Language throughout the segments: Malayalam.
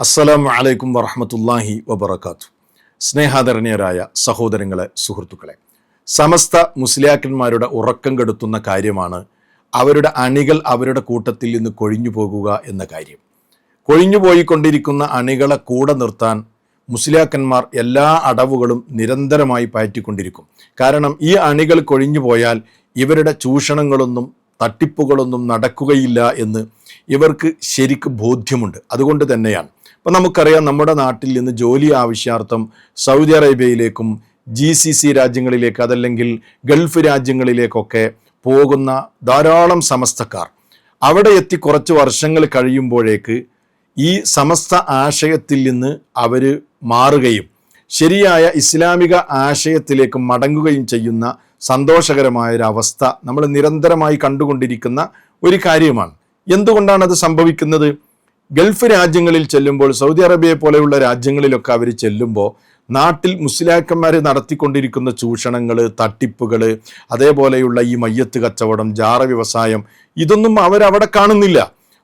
അസ്സലാമു അലൈക്കും വറഹമത്തല്ലാഹി വബർക്കാത്തു സ്നേഹാദരണീയരായ സഹോദരങ്ങളെ സുഹൃത്തുക്കളെ സമസ്ത മുസ്ലിയാക്കന്മാരുടെ ഉറക്കം കെടുത്തുന്ന കാര്യമാണ് അവരുടെ അണികൾ അവരുടെ കൂട്ടത്തിൽ നിന്ന് കൊഴിഞ്ഞു പോകുക എന്ന കാര്യം. കൊഴിഞ്ഞു പോയിക്കൊണ്ടിരിക്കുന്ന അണികളെ കൂടെ നിർത്താൻ മുസ്ലിയാക്കന്മാർ എല്ലാ അടവുകളും നിരന്തരമായി പയറ്റിക്കൊണ്ടിരിക്കും. കാരണം ഈ അണികൾ കൊഴിഞ്ഞു പോയാൽ ഇവരുടെ ചൂഷണങ്ങളൊന്നും തട്ടിപ്പുകളൊന്നും നടക്കുകയില്ല എന്ന് ഇവർക്ക് ശരിക്ക് ബോധ്യമുണ്ട്. അതുകൊണ്ട് തന്നെയാണ് അപ്പം നമുക്കറിയാം നമ്മുടെ നാട്ടിൽ നിന്ന് ജോലി ആവശ്യാർത്ഥം സൗദി അറേബ്യയിലേക്കും ജി സി സി രാജ്യങ്ങളിലേക്ക് അതല്ലെങ്കിൽ ഗൾഫ് രാജ്യങ്ങളിലേക്കൊക്കെ പോകുന്ന ധാരാളം സമസ്തക്കാർ. അവിടെ എത്തി കുറച്ച് വർഷങ്ങൾ കഴിയുമ്പോഴേക്ക് ഈ സമസ്ത ആശയത്തിൽ നിന്ന് അവർ മാറുകയും ശരിയായ ഇസ്ലാമിക ആശയത്തിലേക്ക് മടങ്ങുകയും ചെയ്യുന്ന സന്തോഷകരമായ ഒരു അവസ്ഥ നമ്മൾ നിരന്തരമായി കണ്ടുകൊണ്ടിരിക്കുന്ന ഒരു കാര്യമാണ്. എന്തുകൊണ്ടാണ് അത് സംഭവിക്കുന്നത്? ഗൾഫ് രാജ്യങ്ങളിൽ ചെല്ലുമ്പോൾ സൗദി അറേബ്യയെ പോലെയുള്ള രാജ്യങ്ങളിലൊക്കെ അവർ ചെല്ലുമ്പോൾ നാട്ടിൽ മുസ്ലിയാക്കന്മാർ നടത്തിക്കൊണ്ടിരിക്കുന്ന ചൂഷണങ്ങൾ തട്ടിപ്പുകൾ അതേപോലെയുള്ള ഈ മയ്യത്ത് കച്ചവടം ജാറ വ്യവസായം ഇതൊന്നും അവരവിടെ കാണുന്നില്ല.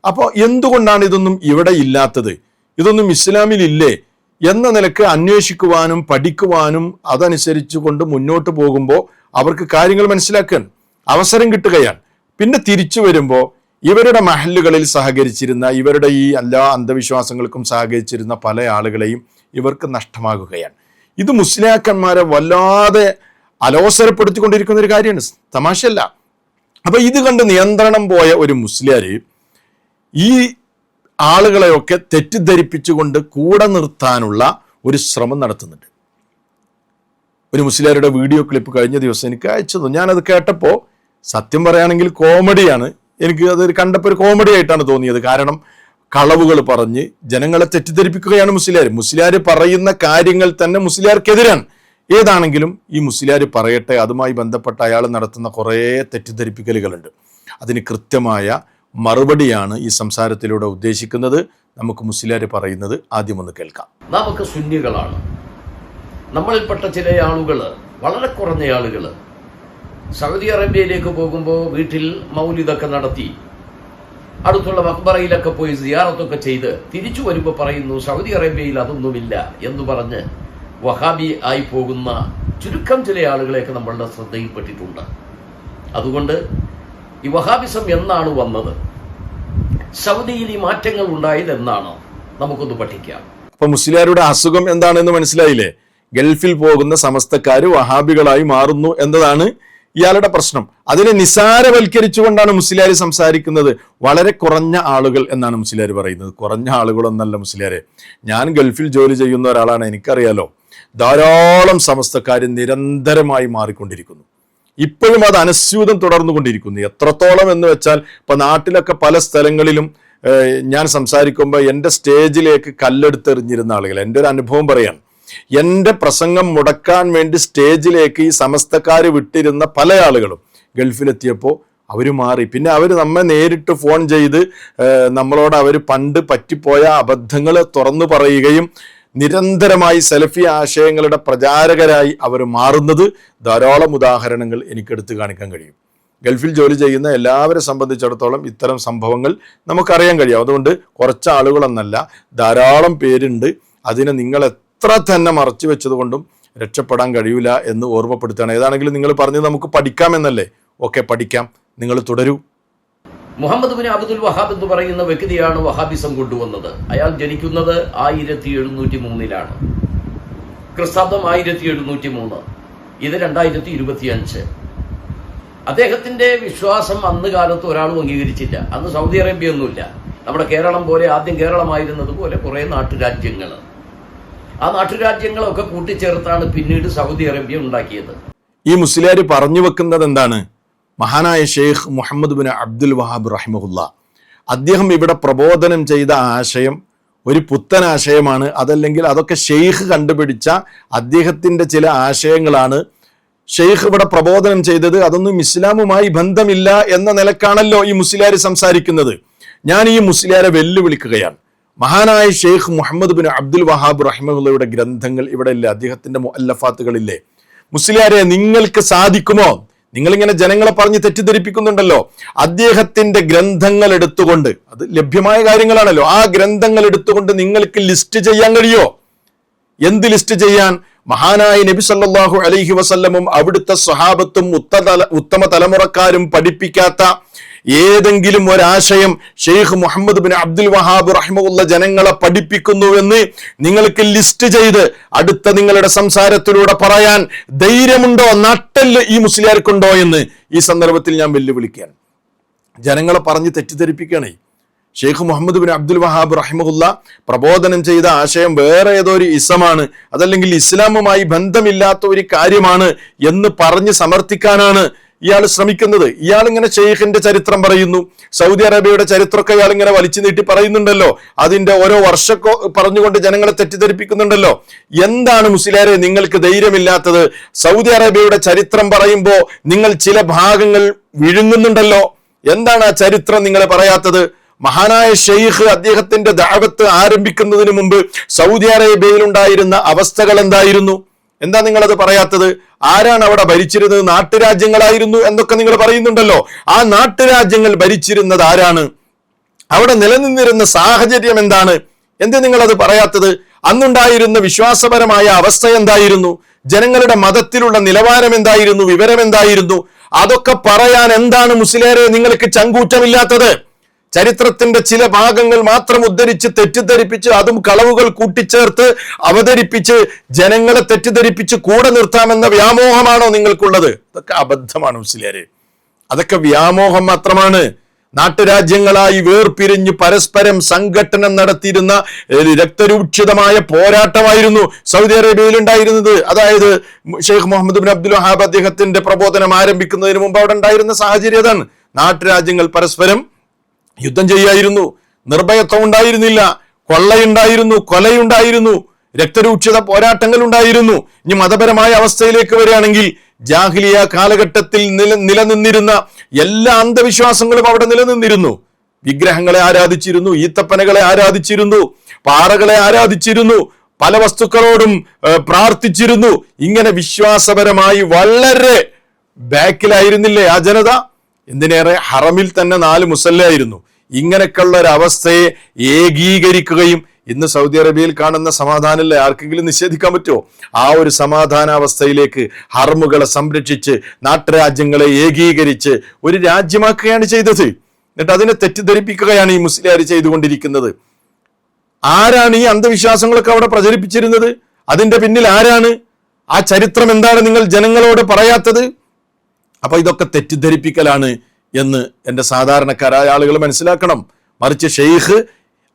അപ്പോൾ എന്തുകൊണ്ടാണ് ഇതൊന്നും ഇവിടെ ഇല്ലാത്തത്? ഇതൊന്നും ഇസ്ലാമിലില്ലേ? എന്ന നിലയ്ക്ക് അന്വേഷിക്കുവാനും പഠിക്കുവാനും അതനുസരിച്ച് കൊണ്ട് മുന്നോട്ട് പോകുമ്പോൾ അവർക്ക് കാര്യങ്ങൾ മനസ്സിലാക്കാൻ അവസരം കിട്ടുകയാണ്. പിന്നെ തിരിച്ചു വരുമ്പോൾ ഇവരുടെ മഹലുകളിൽ സഹകരിച്ചിരുന്ന ഇവരുടെ ഈ എല്ലാ അന്ധവിശ്വാസങ്ങൾക്കും സഹകരിച്ചിരുന്ന പല ആളുകളെയും ഇവർക്ക് നഷ്ടമാകുകയാണ്. ഇത് മുസ്ലിയാക്കന്മാരെ വല്ലാതെ അലോസരപ്പെടുത്തിക്കൊണ്ടിരിക്കുന്ന ഒരു കാര്യമാണ്. തമാശയല്ല. അപ്പൊ ഇത് കണ്ട് നിയന്ത്രണം പോയ ഒരു മുസ്ലിയാര് ഈ ആളുകളെയൊക്കെ തെറ്റിദ്ധരിപ്പിച്ചുകൊണ്ട് കൂടെ നിർത്താനുള്ള ഒരു ശ്രമം നടത്തുന്നുണ്ട്. ഒരു മുസ്ലിയാരുടെ വീഡിയോ ക്ലിപ്പ് കഴിഞ്ഞ ദിവസം എനിക്ക് അയച്ചു ഞാനത് കേട്ടപ്പോൾ സത്യം പറയുകയാണെങ്കിൽ കോമഡിയാണ്. എനിക്ക് അത് കണ്ടപ്പോൾ ഒരു കോമഡി ആയിട്ടാണ് തോന്നിയത്. കാരണം കളവുകൾ പറഞ്ഞ് ജനങ്ങളെ തെറ്റിദ്ധരിപ്പിക്കുകയാണ് മുസ്ലിയാർ. മുസ്ലിയാർ പറയുന്ന കാര്യങ്ങൾ തന്നെ മുസ്ലിയാർക്കെതിരാണ്. ഏതാണെങ്കിലും ഈ മുസ്ലിയാർ പറയട്ടെ അതുമായി ബന്ധപ്പെട്ട അയാൾ നടത്തുന്ന കുറേ തെറ്റിദ്ധരിപ്പിക്കലുകളുണ്ട്. അതിന് കൃത്യമായ മറുപടിയാണ് ഈ സംസാരത്തിലൂടെ ഉദ്ദേശിക്കുന്നത്. നമുക്ക് മുസ്ലിയാർ പറയുന്നത് ആദ്യം ഒന്ന് കേൾക്കാം. നമുക്ക് സുന്നികളാണ്. നമ്മളിൽപ്പെട്ട ചില ആളുകൾ വളരെ കുറഞ്ഞ ആളുകൾ സൗദി അറേബ്യയിലേക്ക് പോകുമ്പോൾ വീട്ടിൽ മൗലിതൊക്കെ നടത്തി. അടുത്തുള്ള മക്ബറയിലൊക്കെ പോയി സിയാറത്തൊക്കെ ചെയ്ത് തിരിച്ചു വരുമ്പോൾ പറയുന്നു സൗദി അറേബ്യയിൽ അതൊന്നുമില്ല എന്ന് പറഞ്ഞ് വഹാബി ആയി പോകുന്ന ചുരുക്കം ചില ആളുകളെയൊക്കെ നമ്മളുടെ ശ്രദ്ധയിൽപ്പെട്ടിട്ടുണ്ട്. അതുകൊണ്ട് ഈ വഹാബിസം എന്നാണ് വന്നത്? സൗദിയിൽ ഈ മാറ്റങ്ങൾ ഉണ്ടായത് എന്നാണ്? നമുക്കൊന്ന് പഠിക്കാം. അപ്പൊ മുസ്ലിയാരുടെ അസുഖം എന്താണെന്ന് മനസ്സിലായില്ലേ? ഗൾഫിൽ പോകുന്ന സമസ്തക്കാര് വഹാബികളായി മാറുന്നു എന്നതാണ് ഇയാളുടെ പ്രശ്നം. അതിനെ നിസാരവൽക്കരിച്ചുകൊണ്ടാണ് മുസ്ലിയാർ സംസാരിക്കുന്നത്. വളരെ കുറഞ്ഞ ആളുകൾ എന്നാണ് മുസ്ലിയാർ പറയുന്നത്. കുറഞ്ഞ ആളുകളൊന്നല്ല മുസ്ലിയാരെ. ഞാൻ ഗൾഫിൽ ജോലി ചെയ്യുന്ന ഒരാളാണ് എനിക്കറിയാലോ. ധാരാളം സമസ്തക്കാർ നിരന്തരമായി മാറിക്കൊണ്ടിരിക്കുന്നു. ഇപ്പോഴും അത് അനസ്യൂതം തുടർന്നുകൊണ്ടിരിക്കുന്നു. എത്രത്തോളം എന്ന് വെച്ചാൽ ഇപ്പൊ നാട്ടിലൊക്കെ പല സ്ഥലങ്ങളിലും ഞാൻ സംസാരിക്കുമ്പോൾ എന്റെ സ്റ്റേജിലേക്ക് കല്ലെടുത്തെറിഞ്ഞിരുന്ന ആളുകൾ എന്റെ ഒരു അനുഭവം പറയാണ് എന്റെ പ്രസംഗം മുടക്കാൻ വേണ്ടി സ്റ്റേജിലേക്ക് ഈ സമസ്തക്കാർ വിട്ടിരുന്ന പല ആളുകളും ഗൾഫിലെത്തിയപ്പോൾ അവർ മാറി. പിന്നെ അവർ നമ്മെ നേരിട്ട് ഫോൺ ചെയ്ത് നമ്മളോട് അവർ പണ്ട് പറ്റിപ്പോയ അബദ്ധങ്ങൾ തുറന്നു പറയുകയും നിരന്തരമായി സെൽഫി ആശയങ്ങളുടെ പ്രചാരകരായി അവർ മാറുന്നത് ധാരാളം ഉദാഹരണങ്ങൾ എനിക്കെടുത്ത് കാണിക്കാൻ കഴിയും. ഗൾഫിൽ ജോലി ചെയ്യുന്ന എല്ലാവരെ സംബന്ധിച്ചിടത്തോളം ഇത്തരം സംഭവങ്ങൾ നമുക്കറിയാൻ കഴിയും. അതുകൊണ്ട് കുറച്ച് ആളുകളെന്നല്ല ധാരാളം പേരുണ്ട്. അതിനെ നിങ്ങൾ എത്ര തന്നെ മറച്ചു വെച്ചതുകൊണ്ടും രക്ഷപ്പെടാൻ കഴിയില്ല എന്ന് ഓർമ്മപ്പെടുത്തുകയാണ്. ഏതാണെങ്കിലും നിങ്ങൾ പറഞ്ഞത് നമുക്ക് പഠിക്കാം എന്നല്ലേ? ഓക്കെ പഠിക്കാം. നിങ്ങൾ തുടരൂ. മുഹമ്മദ് ബിൻ അബ്ദുൽ വഹാബ് എന്ന് പറയുന്ന വ്യക്തിയാണ് വഹാബിസം കൊണ്ടുവന്നത്. അയാൾ ജനിക്കുന്നത് ആയിരത്തി എഴുന്നൂറ്റി മൂന്നിലാണ് ക്രിസ്താബ്ദം ആയിരത്തി എഴുന്നൂറ്റി മൂന്ന് ഇത് രണ്ടായിരത്തി ഇരുപത്തി അഞ്ച് അദ്ദേഹത്തിന്റെ വിശ്വാസം അന്ന് കാലത്ത് ഒരാളും അംഗീകരിച്ചില്ല. അന്ന് സൗദി അറേബ്യ ഒന്നുമില്ല നമ്മുടെ കേരളം പോലെ ആദ്യം കേരളമായിരുന്നതുപോലെ കുറേ നാട്ടുരാജ്യങ്ങൾ ആ നാട്ടുരാജ്യങ്ങളൊക്കെ കൂട്ടിച്ചേർത്താണ് പിന്നീട് സൗദി അറേബ്യ ഉണ്ടാക്കിയത്. ഈ മുസ്ലിയാർ പറഞ്ഞു വെക്കുന്നത് എന്താണ്? മഹാനായ Sheikh Muhammad bin Abdul Wahhab റഹിമഹുല്ല. അദ്ദേഹം ഇവിടെ പ്രബോധനം ചെയ്ത ആശയം ഒരു പുത്തൻ ആശയമാണ്. അതല്ലെങ്കിൽ അതൊക്കെ ഷെയ്ഖ് കണ്ടുപിടിച്ച അദ്ദേഹത്തിന്റെ ചില ആശയങ്ങളാണ്. ഷെയ്ഖ് ഇവിടെ പ്രബോധനം ചെയ്തത് അതൊന്നും ഇസ്ലാമുമായി ബന്ധമില്ല എന്ന നിലക്കാണല്ലോ ഈ മുസ്ലിയാർ സംസാരിക്കുന്നത്. ഞാൻ ഈ മുസ്ലിയാരെ വെല്ലുവിളിക്കുകയാണ്. മഹാനായ Sheikh Muhammad bin Abdul Wahhab റഹിമുള്ളയുടെ ഗ്രന്ഥങ്ങൾ ഇവിടെ ഇല്ലേ അദ്ദേഹത്തിന്റെ മുഅല്ലഫാത്തുകളില്ലേ? മുസ്ലിയാരെ നിങ്ങൾക്ക് സാധിക്കുമോ? നിങ്ങളിങ്ങനെ ജനങ്ങളെ പറഞ്ഞ് തെറ്റിദ്ധരിപ്പിക്കുന്നുണ്ടല്ലോ. അദ്ദേഹത്തിന്റെ ഗ്രന്ഥങ്ങൾ എടുത്തുകൊണ്ട് അത് ലഭ്യമായ കാര്യങ്ങളാണല്ലോ. ആ ഗ്രന്ഥങ്ങൾ എടുത്തുകൊണ്ട് നിങ്ങൾക്ക് ലിസ്റ്റ് ചെയ്യാൻ കഴിയോ? എന്ത് ലിസ്റ്റ് ചെയ്യാൻ? മഹാനായ നബി സല്ലാഹു അലൈഹി വസല്ലമും അവിടുത്തെ സ്വഹാബത്തും ഉത്തമ തലമുറക്കാരും പഠിപ്പിക്കാത്ത ഏതെങ്കിലും ഒരാശയം Sheikh Muhammad bin Abdul Wahhab റഹ്മുള്ള ജനങ്ങളെ പഠിപ്പിക്കുന്നുവെന്ന് നിങ്ങൾക്ക് ലിസ്റ്റ് ചെയ്ത് അടുത്ത നിങ്ങളുടെ സംസാരത്തിലൂടെ പറയാൻ ധൈര്യമുണ്ടോ നട്ടൽ ഈ മുസ്ലിയാർക്കുണ്ടോ എന്ന് ഈ സന്ദർഭത്തിൽ ഞാൻ വെല്ലുവിളിക്കുകയാണ്. ജനങ്ങളെ പറഞ്ഞ് തെറ്റിദ്ധരിപ്പിക്കുകയാണേ. Sheikh Muhammad bin Abdul Wahhab റഹിമുല്ല പ്രബോധനം ചെയ്ത ആശയം വേറെ ഏതോ ഒരു ഇസമാണ്. അതല്ലെങ്കിൽ ഇസ്ലാമുമായി ബന്ധമില്ലാത്ത ഒരു കാര്യമാണ് എന്ന് പറഞ്ഞ് സമർത്ഥിക്കാനാണ് ഇയാൾ ശ്രമിക്കുന്നത്. ഇയാൾ ഇങ്ങനെ ഷെയ്ഖിന്റെ ചരിത്രം പറയുന്നു. സൗദി അറേബ്യയുടെ ചരിത്രമൊക്കെ ഇയാൾ ഇങ്ങനെ വലിച്ചു നീട്ടി പറയുന്നുണ്ടല്ലോ. അതിന്റെ ഓരോ വർഷക്കോ പറഞ്ഞുകൊണ്ട് ജനങ്ങളെ തെറ്റിദ്ധരിപ്പിക്കുന്നുണ്ടല്ലോ. എന്താണ് മുസ്ലിയാരെ നിങ്ങൾക്ക് ധൈര്യമില്ലാത്തത്? സൗദി അറേബ്യയുടെ ചരിത്രം പറയുമ്പോൾ നിങ്ങൾ ചില ഭാഗങ്ങൾ വിഴുങ്ങുന്നുണ്ടല്ലോ. എന്താണ് ആ ചരിത്രം നിങ്ങളെ പറയാത്തത്? മഹാനായ ഷെയ്ഖ് അദ്ദേഹത്തിന്റെ ദാവത്ത് ആരംഭിക്കുന്നതിന് മുമ്പ് സൗദി അറേബ്യയിൽ ഉണ്ടായിരുന്ന അവസ്ഥകൾ എന്തായിരുന്നു? എന്താ നിങ്ങൾ അത് പറയാത്തത്? ആരാണ് അവിടെ ഭരിച്ചിരുന്നത്? നാട്ടുരാജ്യങ്ങളായിരുന്നു എന്നൊക്കെ നിങ്ങൾ പറയുന്നുണ്ടല്ലോ. ആ നാട്ടുരാജ്യങ്ങൾ ഭരിച്ചിരുന്നത് ആരാണ്? അവിടെ നിലനിന്നിരുന്ന സാഹചര്യം എന്താണ്? എന്ത് അത് പറയാത്തത്? അന്നുണ്ടായിരുന്ന വിശ്വാസപരമായ അവസ്ഥ എന്തായിരുന്നു? ജനങ്ങളുടെ മതത്തിലുള്ള നിലവാരം എന്തായിരുന്നു? വിവരം എന്തായിരുന്നു? അതൊക്കെ പറയാൻ എന്താണ് മുസ്ലിയാരെ നിങ്ങൾക്ക് ചങ്കൂറ്റമില്ലാത്തത്? ചരിത്രത്തിന്റെ ചില ഭാഗങ്ങൾ മാത്രം ഉദ്ധരിച്ച് തെറ്റിദ്ധരിപ്പിച്ച് അതും കളവുകൾ കൂട്ടിച്ചേർത്ത് അവതരിപ്പിച്ച് ജനങ്ങളെ തെറ്റിദ്ധരിപ്പിച്ച് കൂടെ നിർത്താമെന്ന വ്യാമോഹമാണോ നിങ്ങൾക്കുള്ളത്? അതൊക്കെ അബദ്ധമാണ് മുസ്ലിയാരെ. അതൊക്കെ വ്യാമോഹം മാത്രമാണ്. നാട്ടുരാജ്യങ്ങളായി വേർപിരിഞ്ഞ് പരസ്പരം സംഘടനം നടത്തിയിരുന്ന രക്തരൂക്ഷിതമായ പോരാട്ടമായിരുന്നു സൗദി അറേബ്യയിൽ ഉണ്ടായിരുന്നത് അതായത് Sheikh Muhammad bin Abdul Wahhab അദ്ദേഹത്തിന്റെ പ്രബോധനം ആരംഭിക്കുന്നതിന് മുമ്പ് അവിടെ ഉണ്ടായിരുന്ന സാഹചര്യം അതാണ്. നാട്ടുരാജ്യങ്ങൾ പരസ്പരം യുദ്ധം ചെയ്യായിരുന്നു. നിർഭയത്വം ഉണ്ടായിരുന്നില്ല. കൊള്ളയുണ്ടായിരുന്നു കൊലയുണ്ടായിരുന്നു. രക്തരൂക്ഷിത പോരാട്ടങ്ങൾ ഉണ്ടായിരുന്നു. ഇനി മതപരമായ അവസ്ഥയിലേക്ക് വരികയാണെങ്കിൽ ജാഹിലിയ കാലഘട്ടത്തിൽ നില നിലനിന്നിരുന്ന എല്ലാ അന്ധവിശ്വാസങ്ങളും അവിടെ നിലനിന്നിരുന്നു. വിഗ്രഹങ്ങളെ ആരാധിച്ചിരുന്നു ഈത്തപ്പനകളെ ആരാധിച്ചിരുന്നു പാറകളെ ആരാധിച്ചിരുന്നു പല വസ്തുക്കളോടും പ്രാർത്ഥിച്ചിരുന്നു. ഇങ്ങനെ വിശ്വാസപരമായി വളരെ ബാക്കിലായിരുന്നില്ലേ ആ ജനത? എന്തിനേറെ? ഹറമിൽ തന്നെ നാല് മുസല്ലായിരുന്നു. ഇങ്ങനെയൊക്കെയുള്ള ഒരു അവസ്ഥയെ ഏകീകരിക്കുകയും ഇന്ന് സൗദി അറേബ്യയിൽ കാണുന്ന സമാധാനമല്ലേ? ആർക്കെങ്കിലും നിഷേധിക്കാൻ പറ്റുമോ? ആ ഒരു സമാധാനാവസ്ഥയിലേക്ക് ഹർമുകളെ സംരക്ഷിച്ച് നാട്ടുരാജ്യങ്ങളെ ഏകീകരിച്ച് ഒരു രാജ്യമാക്കുകയാണ് ചെയ്തത്. എന്നിട്ട് അതിനെ തെറ്റിദ്ധരിപ്പിക്കുകയാണ് ഈ മുസ്ലിം ചെയ്തുകൊണ്ടിരിക്കുന്നത്. ആരാണ് ഈ അന്ധവിശ്വാസങ്ങളൊക്കെ അവിടെ പ്രചരിപ്പിച്ചിരുന്നത്? അതിന്റെ പിന്നിൽ ആരാണ്? ആ ചരിത്രം എന്താണ് നിങ്ങൾ ജനങ്ങളോട് പറയാത്തത്? അപ്പൊ ഇതൊക്കെ തെറ്റിദ്ധരിപ്പിക്കലാണ് എന്ന് എന്റെ സാധാരണക്കാരായ ആളുകൾ മനസ്സിലാക്കണം. മറിച്ച് ഷെയ്ഖ്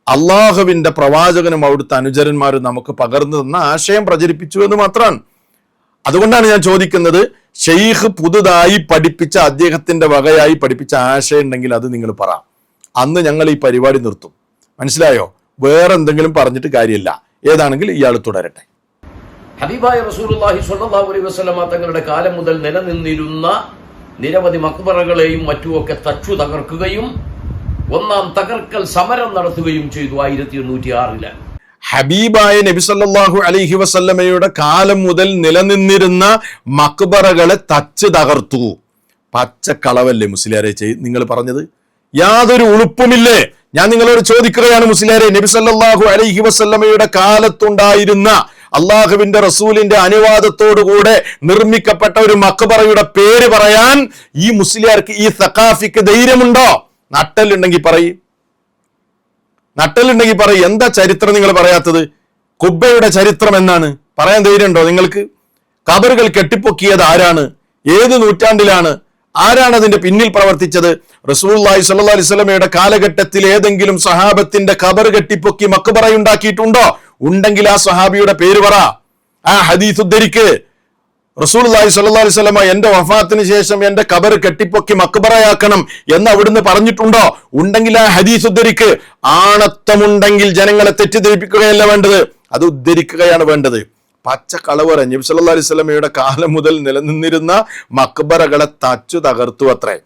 അള്ളാഹുവിന്റെ പ്രവാചകനും അവിടുത്തെ അനുചരന്മാരും നമുക്ക് പകർന്നു തന്ന ആശയം പ്രചരിപ്പിച്ചു എന്ന് മാത്രമാണ്. അതുകൊണ്ടാണ് ഞാൻ ചോദിക്കുന്നത് ഷെയ്ഖ് പുതുതായി പഠിപ്പിച്ച അദ്ദേഹത്തിന്റെ വകയായി പഠിപ്പിച്ച ആശയം ഉണ്ടെങ്കിൽ അത് നിങ്ങൾ പറ. അന്ന് ഞങ്ങൾ ഈ പരിപാടി നിർത്തും. മനസ്സിലായോ? വേറെ എന്തെങ്കിലും പറഞ്ഞിട്ട് കാര്യമില്ല. ഏതാണെങ്കിൽ ഇയാൾ തുടരട്ടെ. ഹബീബായ റസൂലുള്ളാഹി സ്വല്ലല്ലാഹു അലൈഹി വസല്ലമ തങ്ങളുടെ കാലം മുതൽ നിലനിന്നിരുന്ന നിരവധി മക്ബറകളെയും മറ്റുമൊക്കെ തച്ചു തകർക്കുകയും ഒന്നാം തകർക്കൽ സമരം നടത്തുകയും ചെയ്തു ആയിരത്തി എണ്ണൂറ്റി ആറിൽ. ഹബീബായ നബി സല്ലല്ലാഹു അലൈഹി വസല്ലമയുടെ കാലം മുതൽ നിലനിന്നിരുന്ന മക്ബറകളെ തച്ച് തകർത്തു. പച്ചക്കളവല്ലേ മുസ്ലിയാരെ നിങ്ങൾ പറഞ്ഞത്? യാതൊരു ഉളുപ്പുമില്ലേ? ഞാൻ നിങ്ങളോട് ചോദിക്കുകയാണ് മുസ്ലിയാരെ നബി സല്ലല്ലാഹു അലൈഹി വസല്ലമയുടെ കാലത്തുണ്ടായിരുന്ന അള്ളാഹുവിന്റെ റസൂലിന്റെ അനുവാദത്തോടുകൂടെ നിർമ്മിക്കപ്പെട്ട ഒരു മക്ബറയുടെ പേര് പറയാൻ ഈ മുസ്ലിയാർക്ക് ഈ സഖാഫിക്ക് ധൈര്യമുണ്ടോ? നട്ടലുണ്ടെങ്കിൽ പറയും. നട്ടലുണ്ടെങ്കിൽ പറയും. എന്താ ചരിത്രം നിങ്ങൾ പറയാത്തത്? കുബ്ബയുടെ ചരിത്രം എന്നാണ്. പറയാൻ ധൈര്യമുണ്ടോ നിങ്ങൾക്ക്? കബറുകൾ കെട്ടിപ്പൊക്കിയത് ആരാണ്? ഏത് നൂറ്റാണ്ടിലാണ്? ആരാണ് അതിന്റെ പിന്നിൽ പ്രവർത്തിച്ചത്? റസൂലുള്ളാഹി സ്വല്ലല്ലാഹി അലൈഹി അലിസ്ലമയുടെ കാലഘട്ടത്തിൽ ഏതെങ്കിലും സഹാബത്തിന്റെ കബർ കെട്ടിപ്പൊക്കി മക്കുപറയുണ്ടാക്കിയിട്ടുണ്ടോ ഉണ്ടെങ്കിൽ ആ സഹാബിയുടെ പേര് പറ. ആ ഹദീസ് ഉദ്ധരിക്ക്. റസൂൽ അലൈഹി സ്വല്ലാ അലൈഹി സ്വലമ എന്റെ വഫാത്തിന് ശേഷം എന്റെ കബർ കെട്ടിപ്പൊക്കി മക്ബറയാക്കണം എന്ന് അവിടുന്ന് പറഞ്ഞിട്ടുണ്ടോ? ഉണ്ടെങ്കിൽ ആ ഹദീസ് ഉദ്ധരിക്ക്. ആണത്തമുണ്ടെങ്കിൽ ജനങ്ങളെ തെറ്റിദ്ധരിപ്പിക്കുകയല്ല വേണ്ടത്. അത് ഉദ്ധരിക്കുകയാണ് വേണ്ടത്. പച്ച കളവറ നബി സല്ലാ അലൈഹി സ്വലമയുടെ കാലം മുതൽ നിലനിന്നിരുന്ന മക്ബറകളെ തച്ചു തകർത്തു അത്രേ.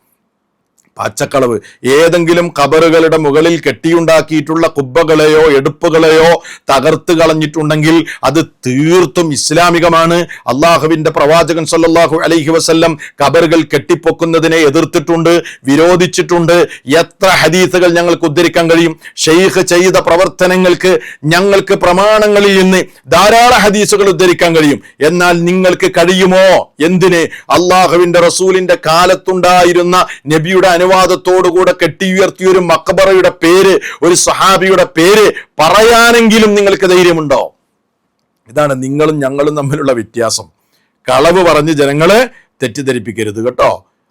പച്ചക്കളവ്. ഏതെങ്കിലും കബറുകളുടെ മുകളിൽ കെട്ടിയുണ്ടാക്കിയിട്ടുള്ള കുബ്ബകളെയോ എടുപ്പുകളെയോ തകർത്ത് കളഞ്ഞിട്ടുണ്ടെങ്കിൽ അത് തീർത്തും ഇസ്ലാമികമാണ്. അള്ളാഹുവിന്റെ പ്രവാചകൻ സല്ലാഹു അലൈഹി വസ്ല്ലം കബറുകൾ കെട്ടിപ്പൊക്കുന്നതിനെ എതിർത്തിട്ടുണ്ട് വിരോധിച്ചിട്ടുണ്ട്. എത്ര ഹദീസുകൾ ഞങ്ങൾക്ക് ഉദ്ധരിക്കാൻ കഴിയും. ഷെയ്ഖ് ചെയ്ത പ്രവർത്തനങ്ങൾക്ക് ഞങ്ങൾക്ക് പ്രമാണങ്ങളിൽ നിന്ന് ധാരാളം ഹദീസുകൾ ഉദ്ധരിക്കാൻ കഴിയും. എന്നാൽ നിങ്ങൾക്ക് കഴിയുമോ? എന്തിന്? അള്ളാഹുവിന്റെ റസൂലിന്റെ കാലത്തുണ്ടായിരുന്ന നബിയുടെ അനുവാദത്തോടുകൂടെ കെട്ടിയുയർത്തിയ ഒരു മക്കബറയുടെ പേര് ഒരു സഹാബിയുടെ പേര് പറയാനെങ്കിലും നിങ്ങൾക്ക് ധൈര്യമുണ്ടോ? ഇതാണ് നിങ്ങളും ഞങ്ങളും തമ്മിലുള്ള വ്യത്യാസം. കളവ് പറഞ്ഞ് ജനങ്ങളെ തെറ്റിദ്ധരിപ്പിക്കരുത് കേട്ടോ.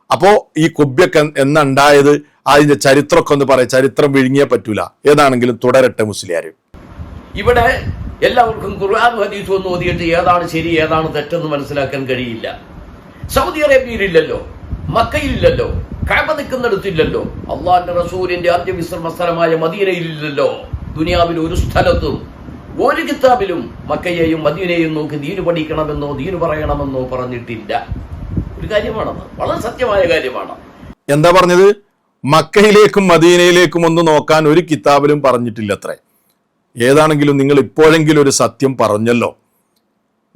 അപ്പോ ഈ കുബ്യൊക്കെ എന്നുണ്ടായത് അതിന്റെ ചരിത്രമൊക്കെ ഒന്ന് പറയാം. ചരിത്രം വിഴുങ്ങിയേ പറ്റൂല. ഏതാണെങ്കിലും തുടരട്ടെ മുസ്ലിയാർ ഇവിടെ എല്ലാവർക്കും ഖുർആൻ ഹദീസ് ഒന്ന് ഓതിയിട്ട് ഏതാണ് ശരി ഏതാണ് തെറ്റെന്ന് മനസ്സിലാക്കാൻ കഴിയില്ല. സൗദി അറേബ്യയിലില്ലല്ലോ മക്കയിലില്ലല്ലോ. കഴമ നിൽക്കുന്നിടത്തില്ലല്ലോ. അള്ളാന്റെ റസൂലിന്റെ ആദ്യ വിശ്രമ സ്ഥലമായ മദീനയിലില്ലല്ലോ. ദുനിയാവിൽ ഒരു സ്ഥലത്തും ഒരു കിതാബിലും മക്കയെയും മദീനയെയും നോക്കി ദീന് പഠിക്കണമെന്നോ ദീന് പറയണമെന്നോ പറഞ്ഞിട്ടില്ല. ഒരു കാര്യമാണത്. വളരെ സത്യമായ കാര്യമാണ്. എന്താ പറഞ്ഞത്? മക്കയിലേക്കും മദീനയിലേക്കും ഒന്ന് നോക്കാൻ ഒരു കിതാബിലും പറഞ്ഞിട്ടില്ല അത്രേ ഏതാണെങ്കിലും നിങ്ങൾ ഇപ്പോഴെങ്കിലും ഒരു സത്യം പറഞ്ഞല്ലോ.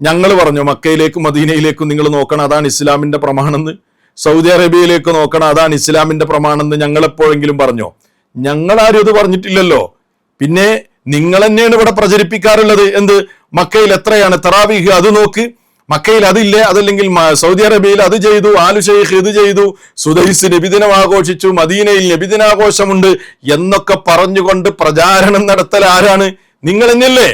ഞങ്ങൾ പറഞ്ഞു മക്കയിലേക്കും മദീനയിലേക്കും നിങ്ങൾ നോക്കണം. അതാണ് ഇസ്ലാമിന്റെ പ്രമാണമെന്ന് സൗദി അറേബ്യയിലേക്ക് നോക്കണം. അതാണ് ഇസ്ലാമിന്റെ പ്രമാണെന്ന് ഞങ്ങൾ എപ്പോഴെങ്കിലും പറഞ്ഞോ? ഞങ്ങൾ ആരും ഇത് പറഞ്ഞിട്ടില്ലല്ലോ. പിന്നെ നിങ്ങൾ തന്നെയാണ് ഇവിടെ പ്രചരിപ്പിക്കാറുള്ളത്. എന്ത്? മക്കയിൽ എത്രയാണ് തറാവീഹ്? അത് നോക്ക്. മക്കയിൽ അതില്ലേ? അതല്ലെങ്കിൽ സൗദി അറേബ്യയിൽ അത് ചെയ്തു ആലു ഷെയ്ഖ് ഇത് ചെയ്തു സുദൈസ് നബിദിനം ആഘോഷിച്ചു മദീനയിൽ നബിദിനാഘോഷമുണ്ട് എന്നൊക്കെ പറഞ്ഞുകൊണ്ട് പ്രചാരണം നടത്തൽ ആരാണ്? നിങ്ങൾ തന്നെയല്ലേ?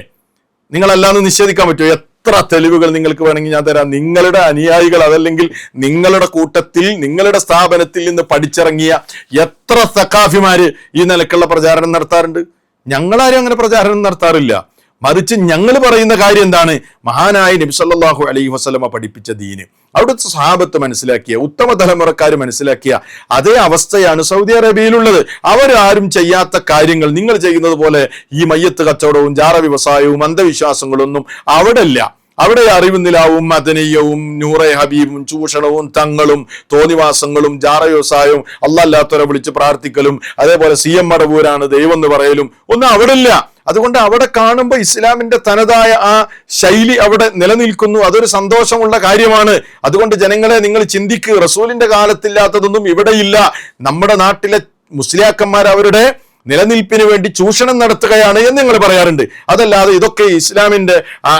നിങ്ങളല്ലാന്ന് നിഷേധിക്കാൻ പറ്റുമോ? എത്ര തെളിവുകൾ നിങ്ങൾക്ക് വേണമെങ്കിൽ ഞാൻ തരാം. നിങ്ങളുടെ അനുയായികൾ അതല്ലെങ്കിൽ നിങ്ങളുടെ കൂട്ടത്തിൽ നിങ്ങളുടെ സ്ഥാപനത്തിൽ നിന്ന് പഠിച്ചിറങ്ങിയ എത്ര സഖാഫിമാര് ഈ നിലക്കുള്ള പ്രചാരണം നടത്താറുണ്ട്? ഞങ്ങളാരും അങ്ങനെ പ്രചാരണം നടത്താറില്ല. മറിച്ച് ഞങ്ങൾ പറയുന്ന കാര്യം എന്താണ്? മഹാനായ നബിസല്ലാഹു അലൈഹി വസ്ലമ പഠിപ്പിച്ച ദീന്. അവിടുത്തെ സഹാബത്ത് മനസ്സിലാക്കിയ ഉത്തമ തലമുറക്കാർ മനസ്സിലാക്കിയ അതേ അവസ്ഥയാണ് സൗദി അറേബ്യയിലുള്ളത്. അവരാരും ചെയ്യാത്ത കാര്യങ്ങൾ നിങ്ങൾ ചെയ്യുന്നത് പോലെ ഈ മയ്യത്ത് കച്ചവടവും ജാറ വ്യവസായവും അന്ധവിശ്വാസങ്ങളൊന്നും അവിടെ ഇല്ല അവിടെ അറിവ് നിലാവും മദനീയവും നൂറെ ഹബീബും ചൂഷണവും തങ്ങളും തോന്നിവാസങ്ങളും ജാറ വ്യവസായവും അല്ലല്ലാത്തവരെ വിളിച്ച് പ്രാർത്ഥിക്കലും അതേപോലെ സി എം മടവൂരാണ് ദൈവം എന്ന് പറയലും ഒന്നും അവിടെ ഇല്ല അതുകൊണ്ട് അവിടെ കാണുമ്പോൾ ഇസ്ലാമിന്റെ തനതായ ആ ശൈലി അവിടെ നിലനിൽക്കുന്നു. അതൊരു സന്തോഷമുള്ള കാര്യമാണ്. അതുകൊണ്ട് ജനങ്ങളെ നിങ്ങൾ ചിന്തിക്കുക റസൂലിന്റെ കാലത്തില്ലാത്തതൊന്നും ഇവിടെയില്ല. നമ്മുടെ നാട്ടിലെ മുസ്ലിയാക്കന്മാർ അവരുടെ നിലനിൽപ്പിന് വേണ്ടി ചൂഷണം നടത്തുകയാണ് എന്ന് ഞങ്ങൾ പറയാറുണ്ട്. അതല്ലാതെ ഇതൊക്കെ ഇസ്ലാമിന്റെ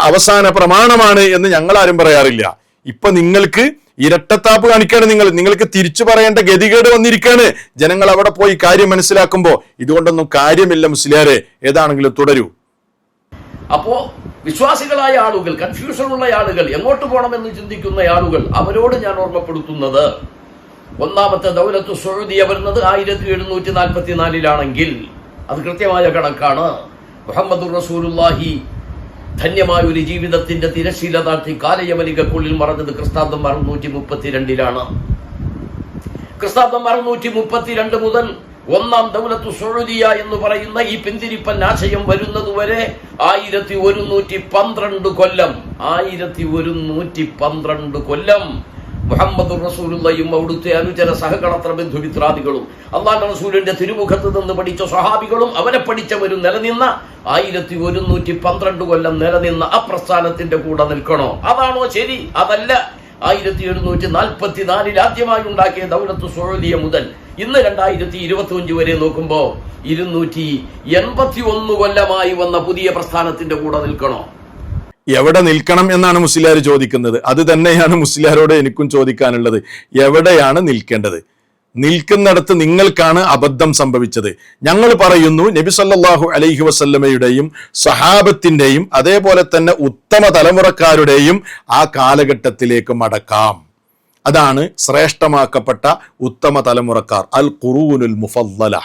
അവസാന പ്രമാണമാണ് എന്ന് ഞങ്ങൾ ആരും പറയാറില്ല. ഇപ്പൊ നിങ്ങൾക്ക് ഇരട്ടത്താപ്പ് കാണിക്കാണ് നിങ്ങൾ. നിങ്ങൾക്ക് തിരിച്ചു പറയേണ്ട ഗതികേട് വന്നിരിക്കാണ്. ജനങ്ങൾ അവിടെ പോയി കാര്യം മനസ്സിലാക്കുമ്പോ ഇതുകൊണ്ടൊന്നും കാര്യമില്ല മുസ്ലിയാരെ. ഏതാണെങ്കിലും തുടരൂ. അപ്പോ വിശ്വാസികളായ ആളുകൾ കൺഫ്യൂഷൻ ഉള്ള ആളുകൾ എങ്ങോട്ട് പോകണമെന്ന് ചിന്തിക്കുന്ന ആളുകൾ അവരോട് ഞാൻ ഓർമ്മപ്പെടുത്തുന്നത്. ഒന്നാമത്തെ ദൗലത്ത് സൗദിയ വരുന്നത് ആയിരത്തി എഴുന്നൂറ്റി നാൽപ്പത്തി നാലിലാണെങ്കിൽ അത് കൃത്യമായ കണക്കാണ്. മുഹമ്മദ് റസൂലുല്ലാഹി ധന്യമായ ഒരു ജീവിതത്തിന്റെ തിരശീല താഴ്ത്തി കാലയമലികക്കുള്ളിൽ മറഞ്ഞത് ക്രിസ്താബ്ദം അറുന്നൂറ്റി മുപ്പത്തിരണ്ടിലാണ് ക്രിസ്താബ്ദം അറുന്നൂറ്റി മുപ്പത്തിരണ്ട് മുതൽ ഒന്നാം ദൗലത്തു സുഴുതിയ എന്ന് പറയുന്ന ഈ പിന്തിരിപ്പൻ ആശയം വരുന്നതുവരെ ആയിരത്തി ഒരുന്നൂറ്റി പന്ത്രണ്ട് കൊല്ലം ആയിരത്തി ഒരുന്നൂറ്റി പന്ത്രണ്ട് കൊല്ലം മുഹമ്മദ് റസൂലുള്ളയും അവിടുത്തെ അനുചര സഹകളത്ര ബന്ധുമിത്രാദികളും അള്ളാഹ് റസൂലിന്റെ തിരുമുഖത്ത് നിന്ന് പഠിച്ച സ്വഹാബികളും അവരെ പഠിച്ചവരും നിലനിന്ന ആയിരത്തി ഒരുന്നൂറ്റി പന്ത്രണ്ട് കൊല്ലം നിലനിന്ന ആ പ്രസ്ഥാനത്തിന്റെ കൂടെ നിൽക്കണോ? അതാണോ ശരി? അതല്ല. ആയിരത്തി എഴുന്നൂറ്റി നാൽപ്പത്തി നാലിൽ ആദ്യമായി ഉണ്ടാക്കിയ ദൗലത്ത് സൗദിയ മുതൽ ഇന്ന് രണ്ടായിരത്തി ഇരുപത്തി അഞ്ച് വരെ നോക്കുമ്പോൾ ഇരുന്നൂറ്റി എൺപത്തി ഒന്ന് കൊല്ലമായി വന്ന പുതിയ പ്രസ്ഥാനത്തിന്റെ കൂടെ നിൽക്കണോ? എവിടെ നിൽക്കണം എന്നാണ് മുസ്ലിയാർ ചോദിക്കുന്നത്. അത് തന്നെയാണ് മുസ്ലിയാരോട് എനിക്കും ചോദിക്കാനുള്ളത്. എവിടെയാണ് നിൽക്കേണ്ടത്? നിൽക്കുന്നിടത്ത് നിങ്ങൾക്കാണ് അബദ്ധം സംഭവിച്ചത്. ഞങ്ങൾ പറയുന്നു നബി സല്ലാഹു അലൈഹി വസല്ലമയുടെയും സഹാബത്തിന്റെയും അതേപോലെ തന്നെ ഉത്തമ തലമുറക്കാരുടെയും ആ കാലഘട്ടത്തിലേക്ക് മടക്കാം. അതാണ് ശ്രേഷ്ഠമാക്കപ്പെട്ട ഉത്തമ തലമുറക്കാർ അൽ ഖുറൂനുൽ മുഫദ്ദല.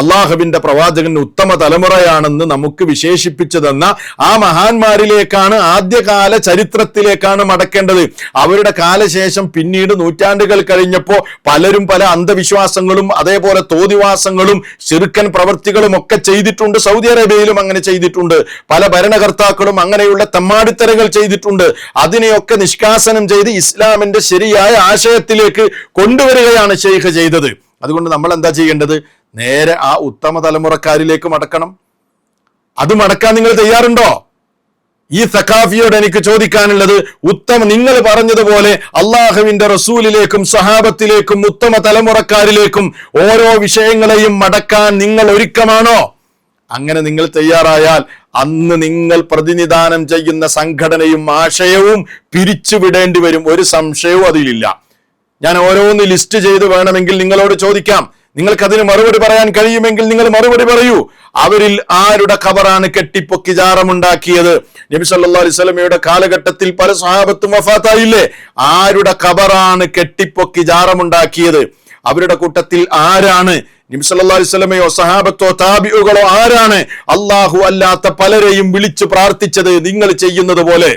അള്ളാഹുവിന്റെ പ്രവാചകൻ ഉത്തമ തലമുറയാണെന്ന് നമുക്ക് വിശേഷിപ്പിച്ചു തന്ന ആ മഹാന്മാരിലേക്കാണ് ആദ്യകാല ചരിത്രത്തിലേക്കാണ് മടക്കേണ്ടത്. അവരുടെ കാലശേഷം പിന്നീട് നൂറ്റാണ്ടുകൾ കഴിഞ്ഞപ്പോൾ പലരും പല അന്ധവിശ്വാസങ്ങളും അതേപോലെ തോതിവാസങ്ങളും ചെറുക്കൻ പ്രവൃത്തികളും ഒക്കെ ചെയ്തിട്ടുണ്ട്. സൗദി അറേബ്യയിലും അങ്ങനെ ചെയ്തിട്ടുണ്ട്. പല ഭരണകർത്താക്കളും അങ്ങനെയുള്ള തെമ്മാടിത്തരങ്ങൾ ചെയ്തിട്ടുണ്ട്. അതിനെയൊക്കെ നിഷ്കാസനം ചെയ്ത് ഇസ്ലാമിന്റെ ശരിയായ ആശയത്തിലേക്ക് കൊണ്ടുവരികയാണ് ഷെയ്ഖ് ചെയ്തത്. അതുകൊണ്ട് നമ്മൾ എന്താ ചെയ്യേണ്ടത്? നേരെ ആ ഉത്തമ തലമുറക്കാരിലേക്ക് മടക്കണം. അത് മടക്കാൻ നിങ്ങൾ തയ്യാറുണ്ടോ? ഈ സഖാഫിയോട് എനിക്ക് ചോദിക്കാനുള്ളത് ഉത്തമ നിങ്ങൾ പറഞ്ഞതുപോലെ അള്ളാഹുവിന്റെ റസൂലിലേക്കും സഹാബത്തിലേക്കും ഉത്തമ തലമുറക്കാരിലേക്കും ഓരോ വിഷയങ്ങളെയും മടക്കാൻ നിങ്ങൾ ഒരുക്കമാണോ? അങ്ങനെ നിങ്ങൾ തയ്യാറായാൽ അന്ന് നിങ്ങൾ പ്രതിനിധാനം ചെയ്യുന്ന സംഘടനയും ആശയവും പിരിച്ചുവിടേണ്ടി വരും. ഒരു സംശയവും അതിലില്ല. ഞാൻ ഓരോന്ന് ലിസ്റ്റ് ചെയ്ത് വേണമെങ്കിൽ നിങ്ങളോട് ചോദിക്കാം. നിങ്ങൾക്ക് അതിന് മറുപടി പറയാൻ കഴിയുമെങ്കിൽ നിങ്ങൾ മറുപടി പറയൂ. അവരിൽ ആരുടെ കബറാണ് കെട്ടിപ്പൊക്കി ജാറമുണ്ടാക്കിയത്? നബി സല്ലാ അലൈഹി വസല്ലമയുടെ കാലഘട്ടത്തിൽ പല സഹാബത്തും വഫാത്തായില്ലേ? ആരുടെ കബറാണ് കെട്ടിപ്പൊക്കി ജാറമുണ്ടാക്കിയത്? അവരുടെ കൂട്ടത്തിൽ ആരാണ്? വസല്ലമയോ സഹാബത്തോ താബിയുകളോ ആരാണ്? അള്ളാഹു അല്ലാത്ത പലരെയും വിളിച്ചു പ്രാർത്ഥിച്ചത് നിങ്ങൾ ചെയ്യുന്നത് പോലെ.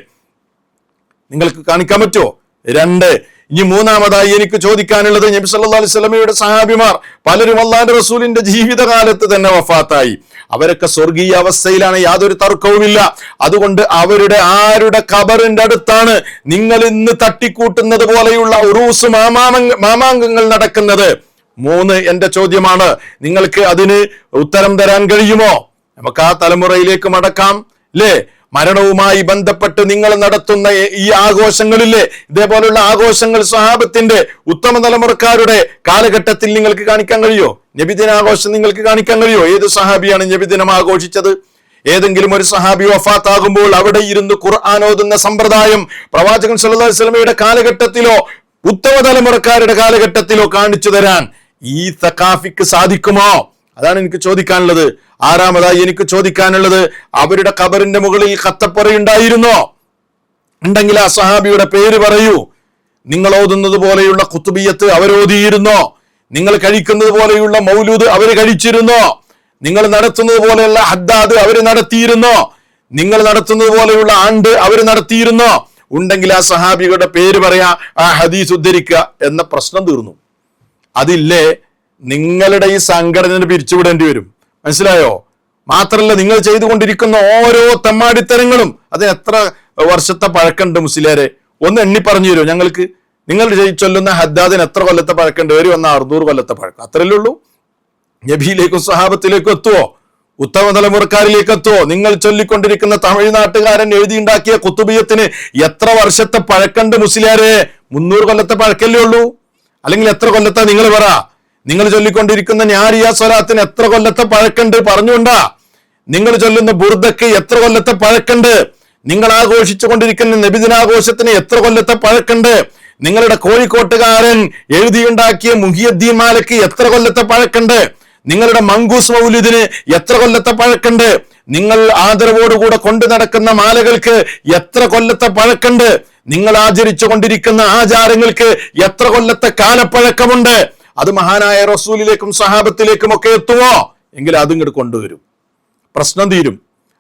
നിങ്ങൾക്ക് കാണിക്കാൻ പറ്റുമോ? രണ്ട് ഇനി മൂന്നാമതായി എനിക്ക് ചോദിക്കാനുള്ളത് നബി സല്ലല്ലാഹു അലൈഹി വസല്ലമയുടെ സഹാബിമാർ പലരും അള്ളാന്റെ റസൂലിന്റെ ജീവിതകാലത്ത് തന്നെ വഫാത്തായി. അവരൊക്കെ സ്വർഗീയ അവസ്ഥയിലാണ് യാതൊരു തർക്കവുമില്ല. അതുകൊണ്ട് അവരുടെ ആരുടെ കബറിന്റെ അടുത്താണ് നിങ്ങൾ ഇന്ന് തട്ടിക്കൂട്ടുന്നത് പോലെയുള്ള ഉറൂസ് മാമാങ്ക മാമാങ്കങ്ങൾ നടക്കുന്നത്? മൂന്ന് എന്റെ ചോദ്യമാണ്. നിങ്ങൾക്ക് അതിന് ഉത്തരം തരാൻ കഴിയുമോ? നമുക്ക് ആ തലമുറയിലേക്ക് മടക്കാം അല്ലേ മരണവുമായി ബന്ധപ്പെട്ട് നിങ്ങൾ നടത്തുന്ന ഈ ആഘോഷങ്ങളില്ലേ ഇതേപോലുള്ള ആഘോഷങ്ങൾ സ്വഹാബത്തിന്റെ ഉത്തമ തലമുറക്കാരുടെ കാലഘട്ടത്തിൽ നിങ്ങൾക്ക് കാണിക്കാൻ കഴിയോ? നബിദിന ആഘോഷം നിങ്ങൾക്ക് കാണിക്കാൻ കഴിയോ? ഏത് സഹാബിയാണ് നബിദിനം ആഘോഷിച്ചത്? ഏതെങ്കിലും ഒരു സഹാബി വഫാത്താകുമ്പോൾ അവിടെ ഇരുന്ന് ഖുർആൻ ഓതുന്ന സമ്പ്രദായം പ്രവാചകൻ സല്ലല്ലാഹു അലൈഹി കാലഘട്ടത്തിലോ ഉത്തമ തലമുറക്കാരുടെ കാലഘട്ടത്തിലോ കാണിച്ചു തരാൻ ഈ സഖാഫിക്ക് സാധിക്കുമോ? അതാണ് എനിക്ക് ചോദിക്കാനുള്ളത്. ആറാമതായി എനിക്ക് ചോദിക്കാനുള്ളത് അവരുടെ ഖബറിന്റെ മുകളിൽ കത്തപ്പറയുണ്ടായിരുന്നോ ഉണ്ടെങ്കിൽ ആ സഹാബിയുടെ പേര് പറയൂ. നിങ്ങൾ ഓതുന്നത് പോലെയുള്ള കുത്തുബിയത്ത് അവരോതിയിരുന്നോ നിങ്ങൾ കഴിക്കുന്നത് പോലെയുള്ള മൗലൂദ് അവർ കഴിച്ചിരുന്നോ? നിങ്ങൾ നടത്തുന്നത് പോലെയുള്ള ഹദ്ദാദ് അവർ നടത്തിയിരുന്നോ? നിങ്ങൾ നടത്തുന്നത് പോലെയുള്ള ആണ്ട് അവർ നടത്തിയിരുന്നോ? ഉണ്ടെങ്കിൽ ആ സഹാബികളുടെ പേര് പറയാ ആ ഹദീസ് ഉദ്ധരിക്കുക എന്ന പ്രശ്നം തീർന്നു. അതില്ലേ നിങ്ങളുടെ ഈ സംഘടന പിരിച്ചുവിടേണ്ടി വരും. മനസ്സിലായോ? മാത്രല്ല നിങ്ങൾ ചെയ്തുകൊണ്ടിരിക്കുന്ന ഓരോ തെമ്മാടിത്തരങ്ങളും. അതിന് എത്ര വർഷത്തെ പഴക്കമുണ്ട് മുസ്ലിയാരെ? ഒന്ന് എണ്ണി പറഞ്ഞു തരുമോ? ഞങ്ങൾക്ക് നിങ്ങൾ ചൊല്ലുന്ന ഹദ്ദാദിന് എത്ര കൊല്ലത്തെ പഴക്കമുണ്ട്? ഒരു വന്ന അറുന്നൂറ് കൊല്ലത്തെ പഴക്കം. അത്രയല്ലേ ഉള്ളൂ? നബിയിലേക്കും സഹാബത്തിലേക്കും എത്തുവോ? ഉത്തമ തലമുറക്കാരിലേക്ക് എത്തുവോ? നിങ്ങൾ ചൊല്ലിക്കൊണ്ടിരിക്കുന്ന തമിഴ്നാട്ടുകാരൻ എഴുതിയുണ്ടാക്കിയ കുത്തുബിയത്തിന് എത്ര വർഷത്തെ പഴക്കണ്ട് മുസ്ലിയാരെ? മുന്നൂറ് കൊല്ലത്തെ പഴക്കല്ലേ ഉള്ളൂ? അല്ലെങ്കിൽ എത്ര കൊല്ലത്തെ? നിങ്ങൾ പറ. നിങ്ങൾ ചൊല്ലിക്കൊണ്ടിരിക്കുന്ന ഞാരിയ സ്വലാത്തിന് എത്ര കൊല്ലത്തെ പഴക്കുണ്ട് പറഞ്ഞുകൊണ്ടാ? നിങ്ങൾ ചൊല്ലുന്ന ബുർദക്ക് എത്ര കൊല്ലത്തെ പഴക്കുണ്ട്? നിങ്ങൾ ആഘോഷിച്ചു കൊണ്ടിരിക്കുന്ന നബിദിനാഘോഷത്തിന് എത്ര കൊല്ലത്തെ പഴക്കുണ്ട്? നിങ്ങളുടെ കോഴിക്കോട്ടുകാരൻ എഴുതിയുണ്ടാക്കിയ മുഹിയദ്ദീൻ മാലയ്ക്ക് എത്ര കൊല്ലത്തെ പഴക്കുണ്ട്? നിങ്ങളുടെ മങ്കൂസ് മൗലിദിന് എത്ര കൊല്ലത്തെ പഴക്കുണ്ട്? നിങ്ങൾ ആദരവോടുകൂടെ കൊണ്ടു നടക്കുന്ന മാലകൾക്ക് എത്ര കൊല്ലത്തെ പഴക്കുണ്ട്? നിങ്ങൾ ആചരിച്ചു കൊണ്ടിരിക്കുന്ന ആചാരങ്ങൾക്ക് എത്ര കൊല്ലത്തെ കാലപ്പഴക്കമുണ്ട്? അത് മഹാനായ റസൂലിലേക്കും സഹാബത്തിലേക്കും ഒക്കെ എത്തുമോ എങ്കിൽ അതും ഇങ്ങോട്ട് കൊണ്ടുവരും. പ്രശ്നം തീരും.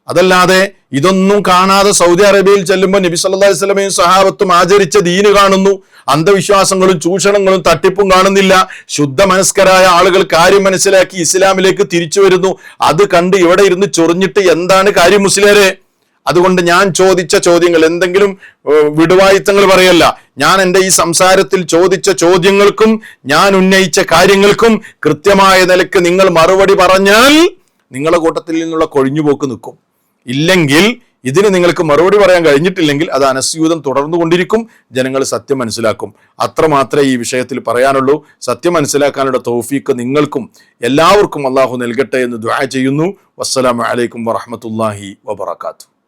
അതല്ലാതെ ഇതൊന്നും കാണാതെ സൗദി അറേബ്യയിൽ ചെല്ലുമ്പോൾ നബി സല്ലാ അലൈഹി വസല്ലമയും സഹാബത്തും ആചരിച്ച ദീന് കാണുന്നു. അന്ധവിശ്വാസങ്ങളും ചൂഷണങ്ങളും തട്ടിപ്പും കാണുന്നില്ല. ശുദ്ധ മനസ്കരായ ആളുകൾ കാര്യം മനസ്സിലാക്കി ഇസ്ലാമിലേക്ക് തിരിച്ചു വരുന്നു. അത് കണ്ട് ഇവിടെ ഇരുന്ന് ചൊറിഞ്ഞിട്ട് എന്താണ് കാര്യം മുസ്ലിയാരെ അതുകൊണ്ട് ഞാൻ ചോദിച്ച ചോദ്യങ്ങൾ എന്തെങ്കിലും വിടുവായുത്തങ്ങൾ പറയല്ല. ഞാൻ എന്റെ ഈ സംസാരത്തിൽ ചോദിച്ച ചോദ്യങ്ങൾക്കും ഞാൻ ഉന്നയിച്ച കാര്യങ്ങൾക്കും കൃത്യമായ നിലയ്ക്ക് നിങ്ങൾ മറുപടി പറഞ്ഞാൽ നിങ്ങളുടെ കൂട്ടത്തിൽ നിന്നുള്ള കൊഴിഞ്ഞുപോക്ക് നിൽക്കും. ഇല്ലെങ്കിൽ ഇതിന് നിങ്ങൾക്ക് മറുപടി പറയാൻ കഴിഞ്ഞിട്ടില്ലെങ്കിൽ അത് അനസ്യൂതം തുടർന്നുകൊണ്ടിരിക്കും ജനങ്ങൾ സത്യം മനസ്സിലാക്കും. അത്രമാത്രമേ ഈ വിഷയത്തിൽ പറയാനുള്ളൂ. സത്യം മനസ്സിലാക്കാനുള്ള തൗഫീക്ക് നിങ്ങൾക്കും എല്ലാവർക്കും അള്ളാഹു നൽകട്ടെ എന്ന് ദ്വാ ചെയ്യുന്നു. വസ്സലാമലൈക്കും വറഹമത്തല്ലാഹി വബർക്കാത്തു